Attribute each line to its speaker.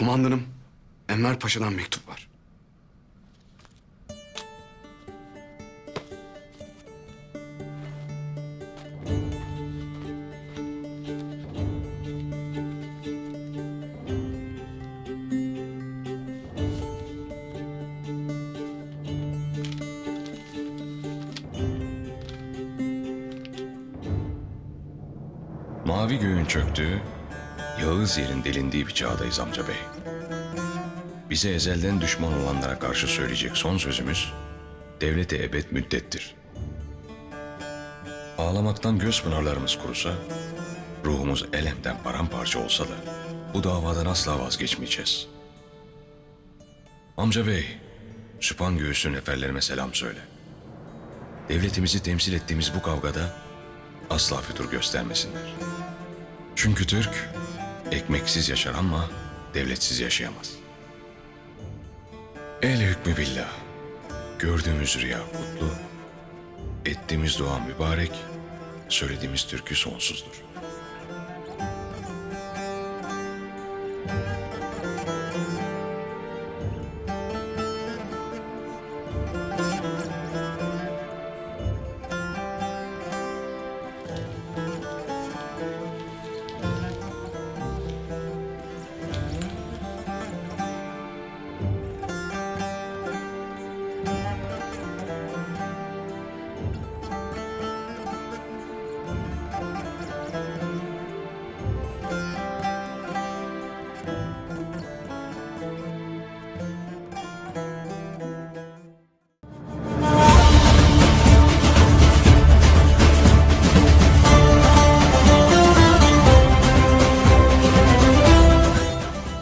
Speaker 1: Kumandanım, Enver Paşa'dan mektup var.
Speaker 2: Mavi göğün çöktüğü, Yağız yerin delindiği bir çağdayız amca bey. Bize ezelden düşman olanlara karşı söyleyecek son sözümüz, devlete ebed müddettir. Ağlamaktan göz pınarlarımız kurusa, ruhumuz elemden paramparça olsa da bu davadan asla vazgeçmeyeceğiz. Amca bey, Süphan göğsün neferlerime selam söyle. Devletimizi temsil ettiğimiz bu kavgada asla fütur göstermesinler. Çünkü Türk Ekmeksiz yaşar ama devletsiz yaşayamaz. El hükmü billah. Gördüğümüz rüya kutlu, ettiğimiz dua mübarek, söylediğimiz türkü sonsuzdur.